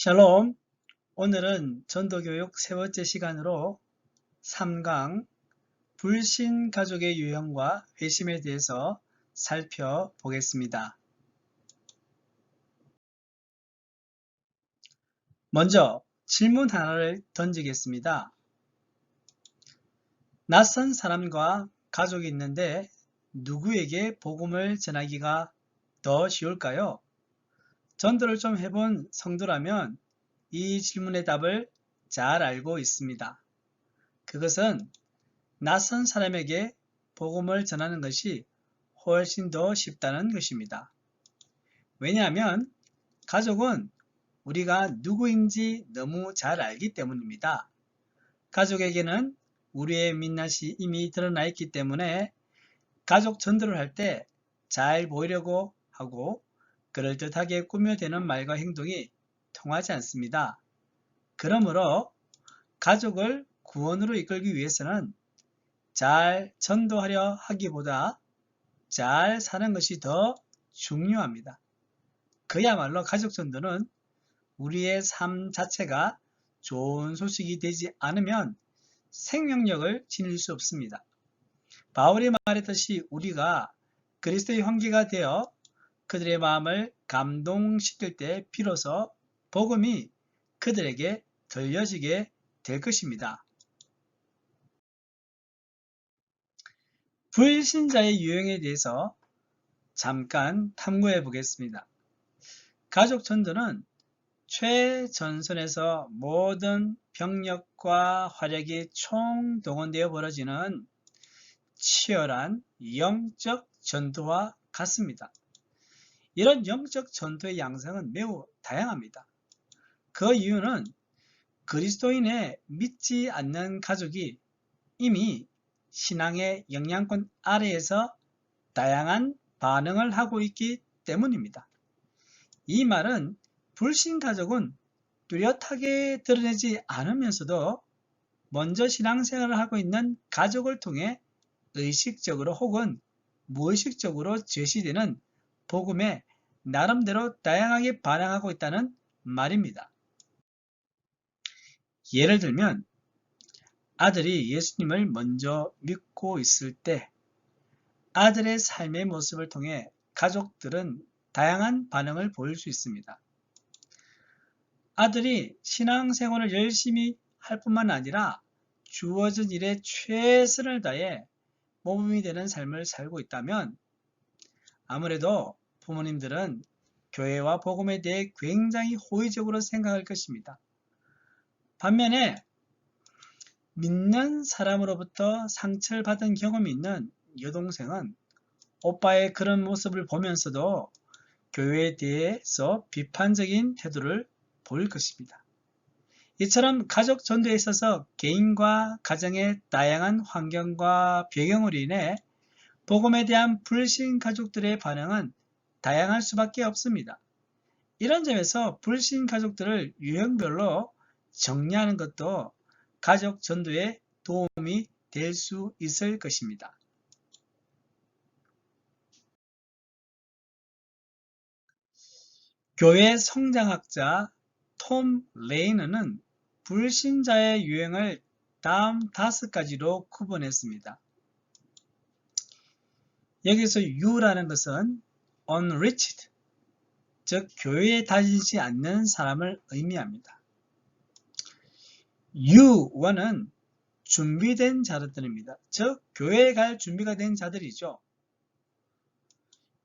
샬롬! 오늘은 전도교육 세 번째 시간으로 3강 불신 가족의 유형과 회심에 대해서 살펴보겠습니다. 먼저 질문 하나를 던지겠습니다. 낯선 사람과 가족이 있는데 누구에게 복음을 전하기가 더 쉬울까요? 전도를 좀 해본 성도라면 이 질문의 답을 잘 알고 있습니다. 그것은 낯선 사람에게 복음을 전하는 것이 훨씬 더 쉽다는 것입니다. 왜냐하면 가족은 우리가 누구인지 너무 잘 알기 때문입니다. 가족에게는 우리의 민낯이 이미 드러나 있기 때문에 가족 전도를 할 때 잘 보이려고 하고 그럴듯하게 꾸며대는 말과 행동이 통하지 않습니다. 그러므로 가족을 구원으로 이끌기 위해서는 잘 전도하려 하기보다 잘 사는 것이 더 중요합니다. 그야말로 가족 전도는 우리의 삶 자체가 좋은 소식이 되지 않으면 생명력을 지닐 수 없습니다. 바울이 말했듯이 우리가 그리스도의 환기가 되어 그들의 마음을 감동시킬 때 비로소 복음이 그들에게 들려지게 될 것입니다. 불신자의 유형에 대해서 잠깐 탐구해 보겠습니다. 가족 전도는 최전선에서 모든 병력과 화력이 총동원되어 벌어지는 치열한 영적 전투와 같습니다. 이런 영적 전투의 양상은 매우 다양합니다. 그 이유는 그리스도인의 믿지 않는 가족이 이미 신앙의 영향권 아래에서 다양한 반응을 하고 있기 때문입니다. 이 말은 불신 가족은 뚜렷하게 드러내지 않으면서도 먼저 신앙생활을 하고 있는 가족을 통해 의식적으로 혹은 무의식적으로 제시되는 복음에 나름대로 다양하게 반응하고 있다는 말입니다. 예를 들면 아들이 예수님을 먼저 믿고 있을 때 아들의 삶의 모습을 통해 가족들은 다양한 반응을 보일 수 있습니다. 아들이 신앙생활을 열심히 할 뿐만 아니라 주어진 일에 최선을 다해 모범이 되는 삶을 살고 있다면 아무래도 부모님들은 교회와 복음에 대해 굉장히 호의적으로 생각할 것입니다. 반면에 믿는 사람으로부터 상처를 받은 경험이 있는 여동생은 오빠의 그런 모습을 보면서도 교회에 대해서 비판적인 태도를 보일 것입니다. 이처럼 가족 전도에 있어서 개인과 가정의 다양한 환경과 배경으로 인해 복음에 대한 불신 가족들의 반응은 다양할 수밖에 없습니다. 이런 점에서 불신 가족들을 유형별로 정리하는 것도 가족 전도에 도움이 될 수 있을 것입니다. 교회 성장학자 톰 레이너는 불신자의 유형을 다음 다섯 가지로 구분했습니다. 여기서 U라는 것은 unreached, 즉 교회에 다니지 않는 사람을 의미합니다. U1은 준비된 자들입니다. 즉 교회에 갈 준비가 된 자들이죠.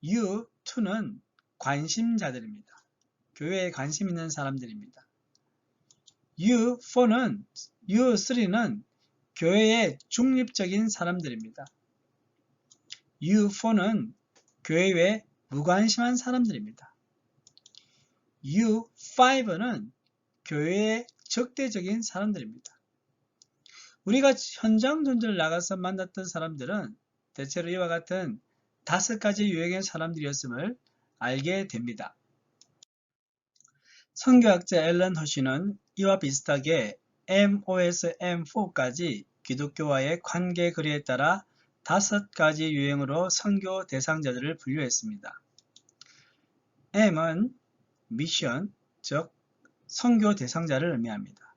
U2는 관심자들입니다. 교회에 관심 있는 사람들입니다. U4는 U3는 교회에 중립적인 사람들입니다. U4는 교회에 무관심한 사람들입니다. U5는 교회의 적대적인 사람들입니다. 우리가 현장 전도를 나가서 만났던 사람들은 대체로 이와 같은 다섯 가지 유형의 사람들이었음을 알게 됩니다. 선교학자 앨런 허쉬는 이와 비슷하게 MOS M4까지 기독교와의 관계 거리에 따라 다섯 가지 유형으로 선교 대상자들을 분류했습니다. M은 미션, 즉 선교 대상자를 의미합니다.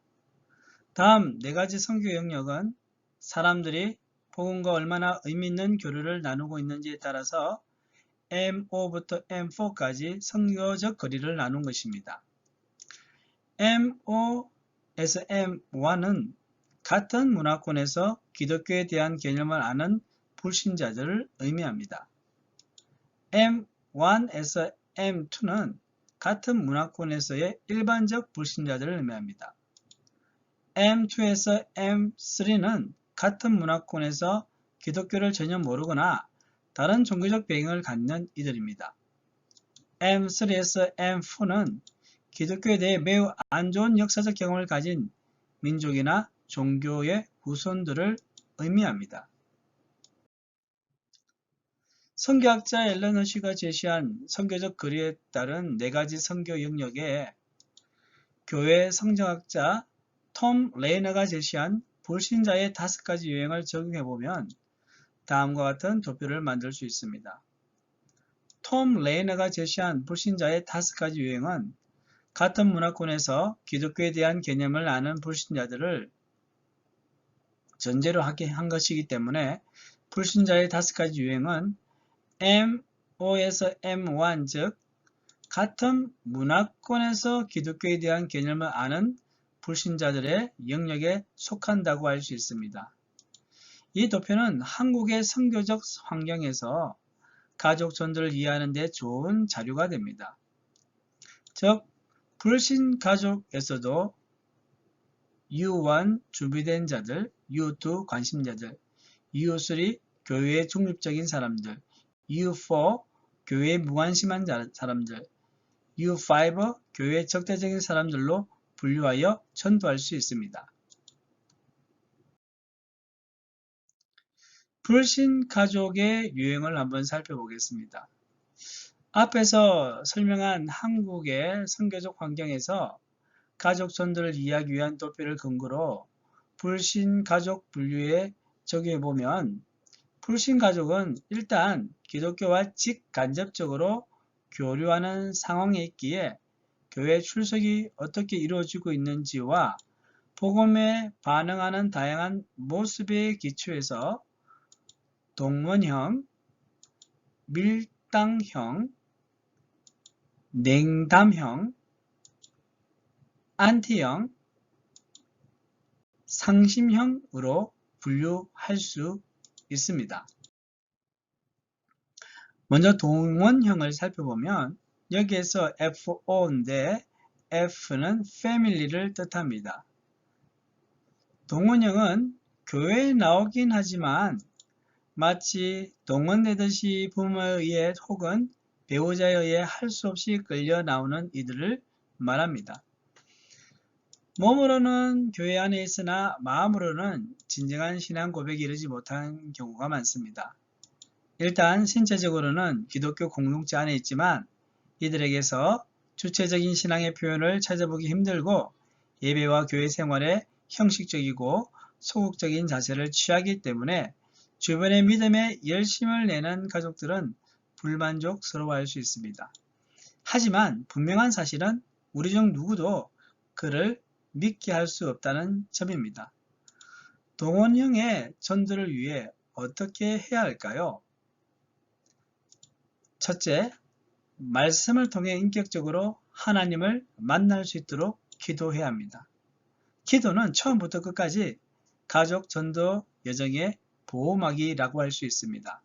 다음 네 가지 선교 영역은 사람들이 복음과 얼마나 의미 있는 교류를 나누고 있는지에 따라서 M5부터 M4까지 선교적 거리를 나눈 것입니다. M5에서 M1은 같은 문화권에서 기독교에 대한 개념을 아는 불신자들을 의미합니다. M1에서 M2는 같은 문화권에서의 일반적 불신자들을 의미합니다. M2에서 M3는 같은 문화권에서 기독교를 전혀 모르거나 다른 종교적 배경을 갖는 이들입니다. M3에서 M4는 기독교에 대해 매우 안 좋은 역사적 경험을 가진 민족이나 종교의 후손들을 의미합니다. 성교학자 허쉬가 제시한 성교적 거리에 따른 네 가지 성교 영역에 교회 성정학자 톰 레이너가 제시한 불신자의 다섯 가지 유행을 적용해 보면 다음과 같은 도표를 만들 수 있습니다. 톰 레이너가 제시한 불신자의 다섯 가지 유행은 같은 문화권에서 기독교에 대한 개념을 아는 불신자들을 전제로 하게 한 것이기 때문에 불신자의 다섯 가지 유행은 M5에서 M1 즉 같은 문화권에서 기독교에 대한 개념을 아는 불신자들의 영역에 속한다고 할 수 있습니다. 이 도표는 한국의 선교적 환경에서 가족 전도를 이해하는 데 좋은 자료가 됩니다. 즉 불신 가족에서도 U1 준비된 자들, U2 관심자들, U3 교회의 중립적인 사람들, U4 교회에 무관심한 사람들, U5 교회에 적대적인 사람들로 분류하여 전도할 수 있습니다. 불신 가족의 유행을 한번 살펴보겠습니다. 앞에서 설명한 한국의 선교적 환경에서 가족 전도를 이해하기 위한 도표를 근거로 불신 가족 분류에 적용해 보면 불신 가족은 일단 기독교와 직간접적으로 교류하는 상황에 있기에 교회 출석이 어떻게 이루어지고 있는지와 복음에 반응하는 다양한 모습의 기초에서 동원형, 밀당형, 냉담형, 안티형, 상심형으로 분류할 수 있습니다. 먼저 동원형을 살펴보면 여기에서 FO인데 F는 family를 뜻합니다. 동원형은 교회에 나오긴 하지만 마치 동원되듯이 부모에 의해 혹은 배우자에 의해 할 수 없이 끌려 나오는 이들을 말합니다. 몸으로는 교회 안에 있으나 마음으로는 진정한 신앙 고백이 이르지 못한 경우가 많습니다. 일단 신체적으로는 기독교 공동체 안에 있지만 이들에게서 주체적인 신앙의 표현을 찾아보기 힘들고 예배와 교회 생활에 형식적이고 소극적인 자세를 취하기 때문에 주변의 믿음에 열심을 내는 가족들은 불만족스러워할 수 있습니다. 하지만 분명한 사실은 우리 중 누구도 그를 믿게 할 수 없다는 점입니다. 동원형의 전도를 위해 어떻게 해야 할까요? 첫째, 말씀을 통해 인격적으로 하나님을 만날 수 있도록 기도해야 합니다. 기도는 처음부터 끝까지 가족 전도 여정의 보호막이라고 할 수 있습니다.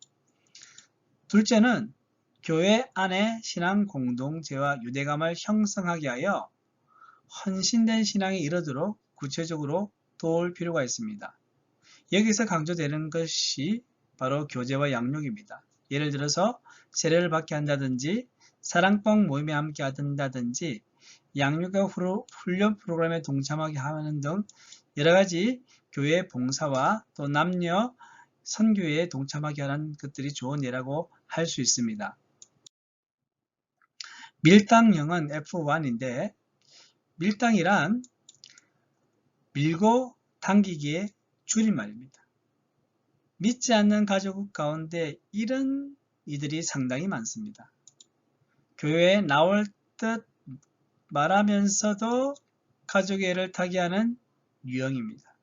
둘째는 교회 안에 신앙 공동체와 유대감을 형성하게 하여 헌신된 신앙에 이르도록 구체적으로 도울 필요가 있습니다. 여기서 강조되는 것이 바로 교제와 양육입니다. 예를 들어서 세례를 받게 한다든지 사랑방 모임에 함께 한다든지 양육과 훈련 프로그램에 동참하게 하는 등 여러가지 교회 봉사와 또 남녀 선교에 동참하게 하는 것들이 좋은 예라고 할 수 있습니다. 밀당형은 F1인데 밀당이란 밀고 당기기의 줄임말입니다. 믿지 않는 가족 가운데 이런 이들이 상당히 많습니다. 교회에 나올 듯 말하면서도 가족의 애를 타개하는 유형입니다.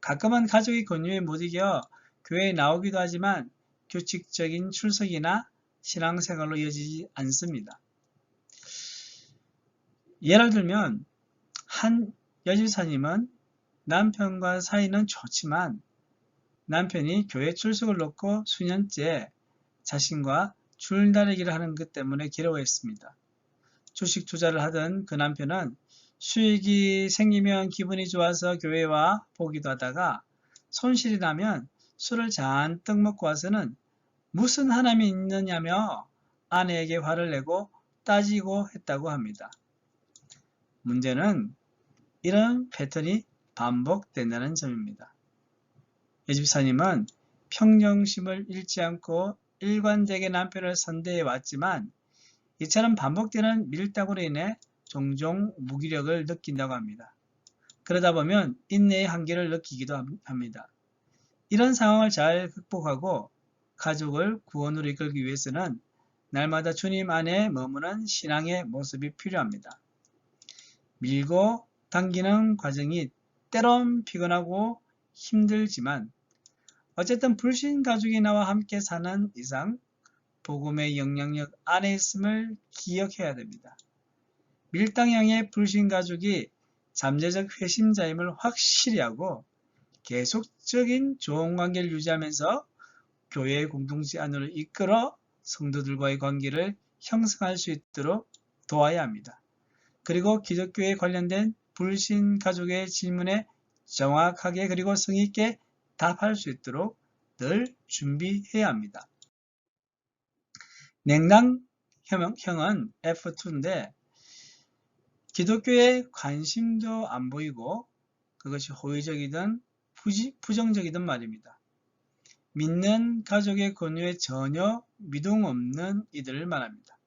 가끔은 가족이 권유에 못 이겨 교회에 나오기도 하지만 규칙적인 출석이나 신앙생활로 이어지지 않습니다. 예를 들면 한 여집사님은 남편과 사이는 좋지만 남편이 교회 출석을 놓고 수년째 자신과 줄다리기를 하는 것 때문에 괴로워했습니다. 주식 투자를 하던 그 남편은 수익이 생기면 기분이 좋아서 교회와 보기도 하다가 손실이 나면 술을 잔뜩 먹고 와서는 무슨 하나님이 있느냐며 아내에게 화를 내고 따지고 했다고 합니다. 문제는 이런 패턴이 반복된다는 점입니다. 예집사님은 평정심을 잃지 않고 일관되게 남편을 선대해 왔지만 이처럼 반복되는 밀당으로 인해 종종 무기력을 느낀다고 합니다. 그러다 보면 인내의 한계를 느끼기도 합니다. 이런 상황을 잘 극복하고 가족을 구원으로 이끌기 위해서는 날마다 주님 안에 머무는 신앙의 모습이 필요합니다. 밀고 당기는 과정이 때론 피곤하고 힘들지만 어쨌든 불신 가족이 나와 함께 사는 이상 복음의 영향력 안에 있음을 기억해야 됩니다. 밀당형의 불신 가족이 잠재적 회심자임을 확실히 하고 계속적인 좋은 관계를 유지하면서 교회의 공동체 안으로 이끌어 성도들과의 관계를 형성할 수 있도록 도와야 합니다. 그리고 기독교에 관련된 불신 가족의 질문에 정확하게 그리고 성의 있게 답할 수 있도록 늘 준비해야 합니다. 냉랑형은 F2인데 기독교에 관심도 안 보이고 그것이 호의적이든 부정적이든 말입니다. 믿는 가족의 권유에 전혀 미동 없는 이들을 말합니다.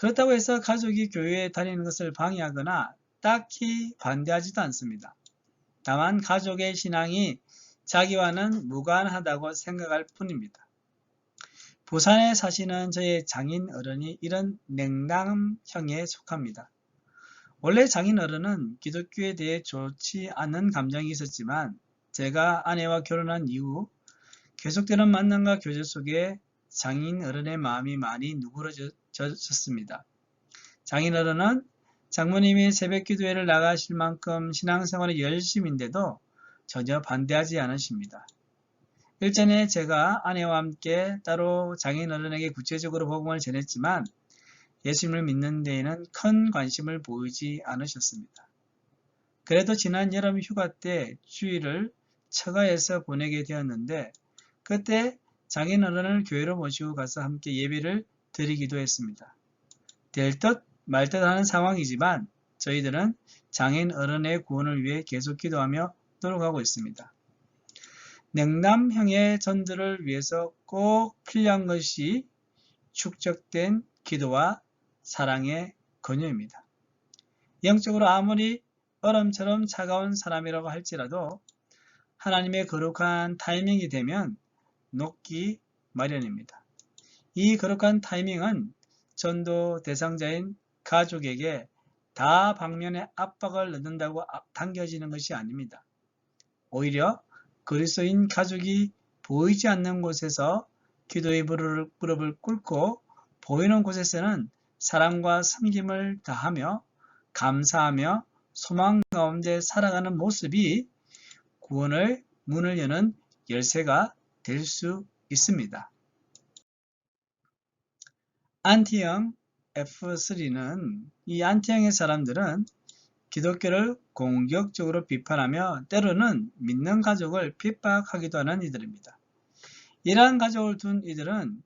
그렇다고 해서 가족이 교회에 다니는 것을 방해하거나 딱히 반대하지도 않습니다. 다만 가족의 신앙이 자기와는 무관하다고 생각할 뿐입니다. 부산에 사시는 저의 장인 어른이 이런 냉담형에 속합니다. 원래 장인 어른은 기독교에 대해 좋지 않은 감정이 있었지만 제가 아내와 결혼한 이후 계속되는 만남과 교제 속에 장인 어른의 마음이 많이 누그러 졌습니다. 장인 어른은 장모님이 새벽 기도회를 나가실 만큼 신앙생활이 열심인데도 전혀 반대하지 않으십니다. 일전에 제가 아내와 함께 따로 장인 어른에게 구체적으로 복음을 전했지만 예수님을 믿는 데에는 큰 관심을 보이지 않으셨습니다. 그래도 지난 여름 휴가 때 주일을 처가에서 보내게 되었는데 그때 장인 어른을 교회로 모시고 가서 함께 예배를 드리기도 했습니다. 될 듯 말 듯 하는 상황이지만 저희들은 장인 어른의 구원을 위해 계속 기도하며 노력하고 있습니다. 냉남형의 전들을 위해서 꼭 필요한 것이 축적된 기도와 사랑의 권유입니다. 영적으로 아무리 얼음처럼 차가운 사람이라고 할지라도 하나님의 거룩한 타이밍이 되면 녹기 마련입니다. 이 거룩한 타이밍은 전도 대상자인 가족에게 다 방면에 압박을 넣는다고 당겨지는 것이 아닙니다. 오히려 그리스도인 가족이 보이지 않는 곳에서 기도의 무릎을 꿇고 보이는 곳에서는 사랑과 섬김을 다하며 감사하며 소망 가운데 살아가는 모습이 구원을 문을 여는 열쇠가 될 수 있습니다. 안티형 F3는 이 안티형의 사람들은 기독교를 공격적으로 비판하며 때로는 믿는 가족을 핍박하기도 하는 이들입니다. 이러한 가족을 둔 이들은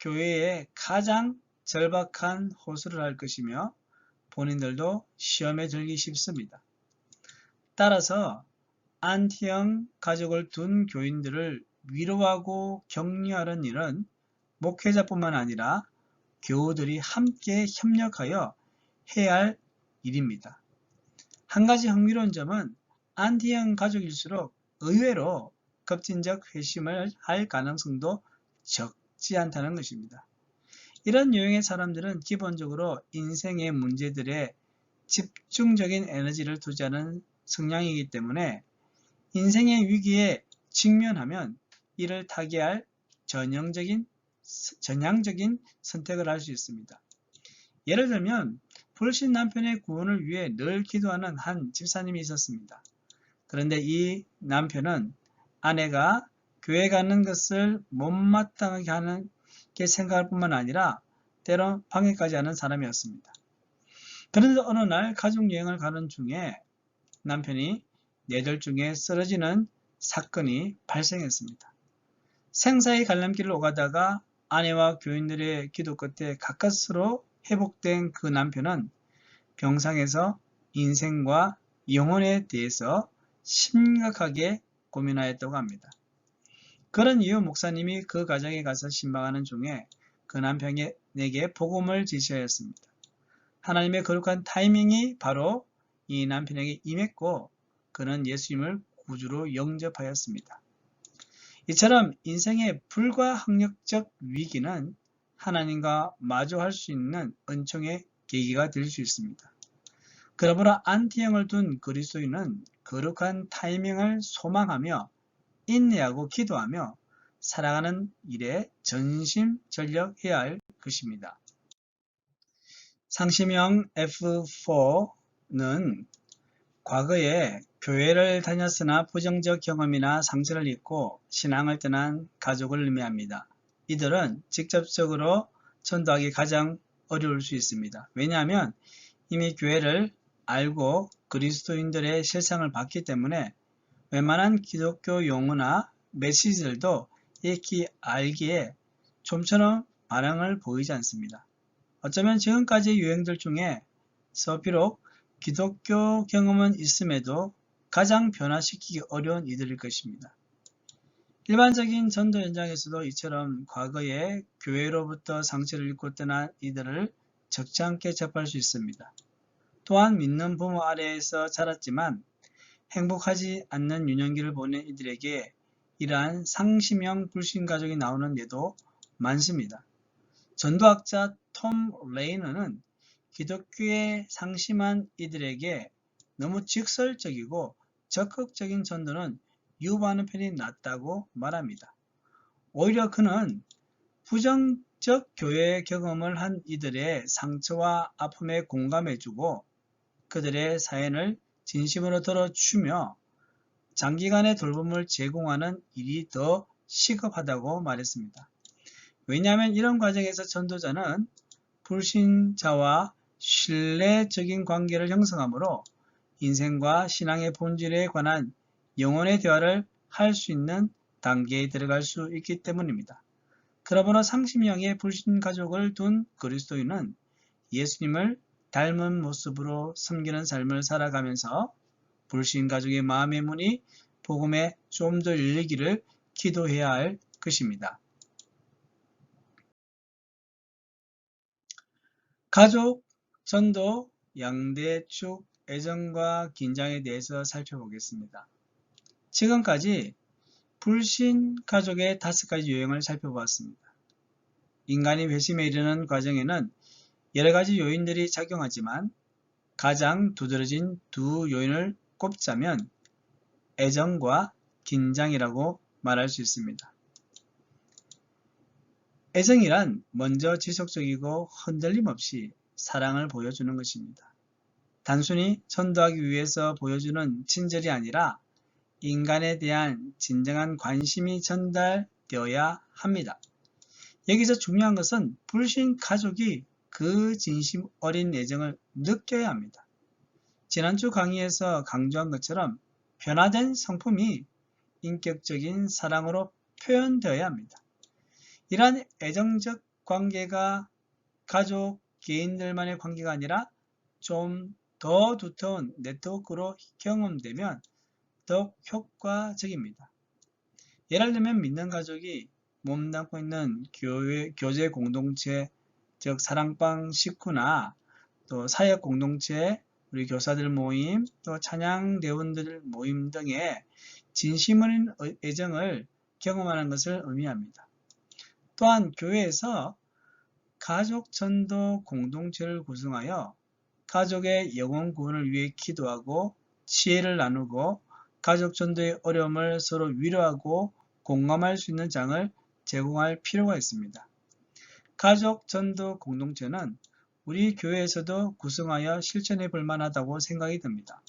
교회에 가장 절박한 호소를 할 것이며 본인들도 시험에 들기 쉽습니다. 따라서 안티형 가족을 둔 교인들을 위로하고 격려하는 일은 목회자뿐만 아니라 교우들이 함께 협력하여 해야 할 일입니다. 한 가지 흥미로운 점은 안티형 가족일수록 의외로 급진적 회심을 할 가능성도 적지 않다는 것입니다. 이런 유형의 사람들은 기본적으로 인생의 문제들에 집중적인 에너지를 투자하는 성향이기 때문에 인생의 위기에 직면하면 이를 타개할 전형적인, 전향적인 선택을 할 수 있습니다. 예를 들면 불신 남편의 구원을 위해 늘 기도하는 한 집사님이 있었습니다. 그런데 이 남편은 아내가 교회 가는 것을 못마땅하게 하는 게 생각할 뿐만 아니라 때론 방해까지 하는 사람이었습니다. 그런데 어느 날 가족 여행을 가는 중에 남편이 뇌절 중에 쓰러지는 사건이 발생했습니다. 생사의 갈림길을 오가다가 아내와 교인들의 기도 끝에 가까스로 회복된 그 남편은 병상에서 인생과 영혼에 대해서 심각하게 고민하였다고 합니다. 그런 이후 목사님이 그 가정에 가서 신방하는 중에 그 남편에게 복음을 지시하였습니다. 하나님의 거룩한 타이밍이 바로 이 남편에게 임했고 그는 예수님을 구주로 영접하였습니다. 이처럼 인생의 불가항력적 위기는 하나님과 마주할 수 있는 은총의 계기가 될 수 있습니다. 그러므로 안티형을 둔 그리스도인은 거룩한 타이밍을 소망하며 인내하고 기도하며 살아가는 일에 전심전력해야 할 것입니다. 상심형 F4는 과거에 교회를 다녔으나 부정적 경험이나 상처를 입고 신앙을 떠난 가족을 의미합니다. 이들은 직접적으로 전도하기 가장 어려울 수 있습니다. 왜냐하면 이미 교회를 알고 그리스도인들의 실상을 봤기 때문에 웬만한 기독교 용어나 메시지들도 익히 알기에 좀처럼 반응을 보이지 않습니다. 어쩌면 지금까지 유행들 중에서 비록 기독교 경험은 있음에도 가장 변화시키기 어려운 이들일 것입니다. 일반적인 전도 현장에서도 이처럼 과거에 교회로부터 상처를 입고 떠난 이들을 적지 않게 접할 수 있습니다. 또한 믿는 부모 아래에서 자랐지만 행복하지 않는 유년기를 보낸 이들에게 이러한 상심형 불신 가족이 나오는 예도 많습니다. 전도학자 톰 레이너는 기독교에 상심한 이들에게 너무 직설적이고 적극적인 전도는 유보하는 편이 낫다고 말합니다. 오히려 그는 부정적 교회 경험을 한 이들의 상처와 아픔에 공감해주고 그들의 사연을 진심으로 들어주며 장기간의 돌봄을 제공하는 일이 더 시급하다고 말했습니다. 왜냐하면 이런 과정에서 전도자는 불신자와 신뢰적인 관계를 형성하므로 인생과 신앙의 본질에 관한 영혼의 대화를 할 수 있는 단계에 들어갈 수 있기 때문입니다. 그러므로 상심형의 불신 가족을 둔 그리스도인은 예수님을 닮은 모습으로 섬기는 삶을 살아가면서 불신 가족의 마음의 문이 복음에 좀 더 열리기를 기도해야 할 것입니다. 가족, 전도, 양대축, 애정과 긴장에 대해서 살펴보겠습니다. 지금까지 불신 가족의 다섯 가지 요령을 살펴보았습니다. 인간이 회심에 이르는 과정에는 여러 가지 요인들이 작용하지만 가장 두드러진 두 요인을 꼽자면 애정과 긴장이라고 말할 수 있습니다. 애정이란 먼저 지속적이고 흔들림 없이 사랑을 보여주는 것입니다. 단순히 전도하기 위해서 보여주는 친절이 아니라 인간에 대한 진정한 관심이 전달되어야 합니다. 여기서 중요한 것은 불신 가족이 그 진심 어린 애정을 느껴야 합니다. 지난주 강의에서 강조한 것처럼 변화된 성품이 인격적인 사랑으로 표현되어야 합니다. 이러한 애정적 관계가 가족, 개인들만의 관계가 아니라 좀 더 두터운 네트워크로 경험되면 더욱 효과적입니다. 예를 들면 믿는 가족이 몸담고 있는 교회, 교제 공동체, 즉 사랑방 식구나 또 사역 공동체, 우리 교사들 모임, 또 찬양 대원들 모임 등의 진심 어린 애정을 경험하는 것을 의미합니다. 또한 교회에서 가족 전도 공동체를 구성하여 가족의 영혼 구원을 위해 기도하고 지혜를 나누고 가족 전도의 어려움을 서로 위로하고 공감할 수 있는 장을 제공할 필요가 있습니다. 가족 전도 공동체는 우리 교회에서도 구성하여 실천해 볼 만하다고 생각이 듭니다.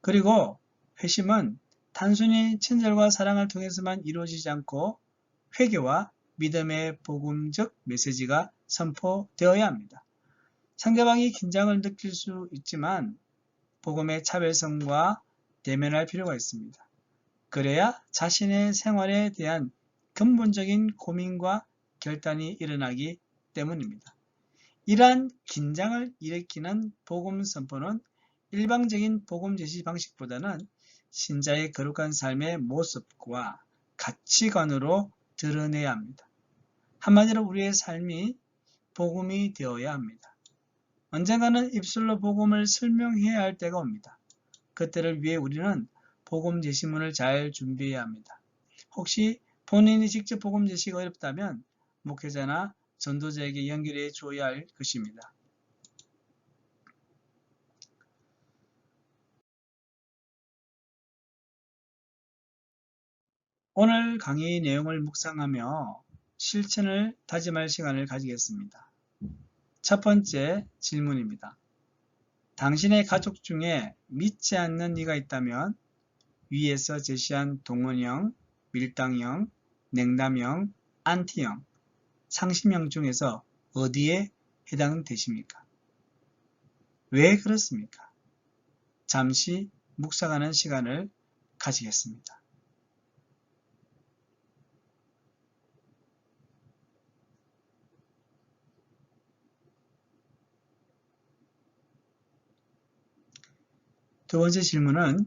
그리고 회심은 단순히 친절과 사랑을 통해서만 이루어지지 않고 회개와 믿음의 복음적 메시지가 선포되어야 합니다. 상대방이 긴장을 느낄 수 있지만 복음의 차별성과 대면할 필요가 있습니다. 그래야 자신의 생활에 대한 근본적인 고민과 결단이 일어나기 때문입니다. 이러한 긴장을 일으키는 복음 선포는 일방적인 복음 제시 방식보다는 신자의 거룩한 삶의 모습과 가치관으로 드러내야 합니다. 한마디로 우리의 삶이 복음이 되어야 합니다. 언젠가는 입술로 복음을 설명해야 할 때가 옵니다. 그때를 위해 우리는 복음 제시문을 잘 준비해야 합니다. 혹시 본인이 직접 복음 제시가 어렵다면 목회자나 전도자에게 연결해 줘야 할 것입니다. 오늘 강의 내용을 묵상하며 실천을 다짐할 시간을 가지겠습니다. 첫 번째 질문입니다. 당신의 가족 중에 믿지 않는 이가 있다면 위에서 제시한 동원형, 밀당형, 냉담형, 안티형, 상심형 중에서 어디에 해당되십니까? 왜 그렇습니까? 잠시 묵상하는 시간을 가지겠습니다. 두 번째 질문은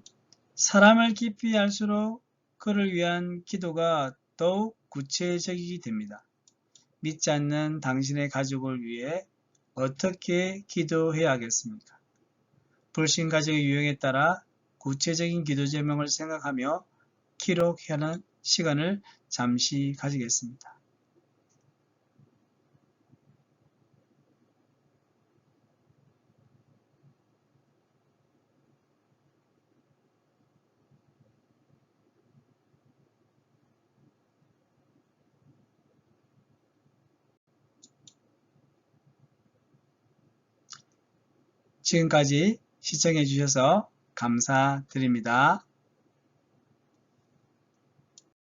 사람을 깊이 알수록 그를 위한 기도가 더욱 구체적이게 됩니다. 믿지 않는 당신의 가족을 위해 어떻게 기도해야 하겠습니까? 불신 가족의 유형에 따라 구체적인 기도 제명을 생각하며 기록하는 시간을 잠시 가지겠습니다. 지금까지 시청해 주셔서 감사드립니다.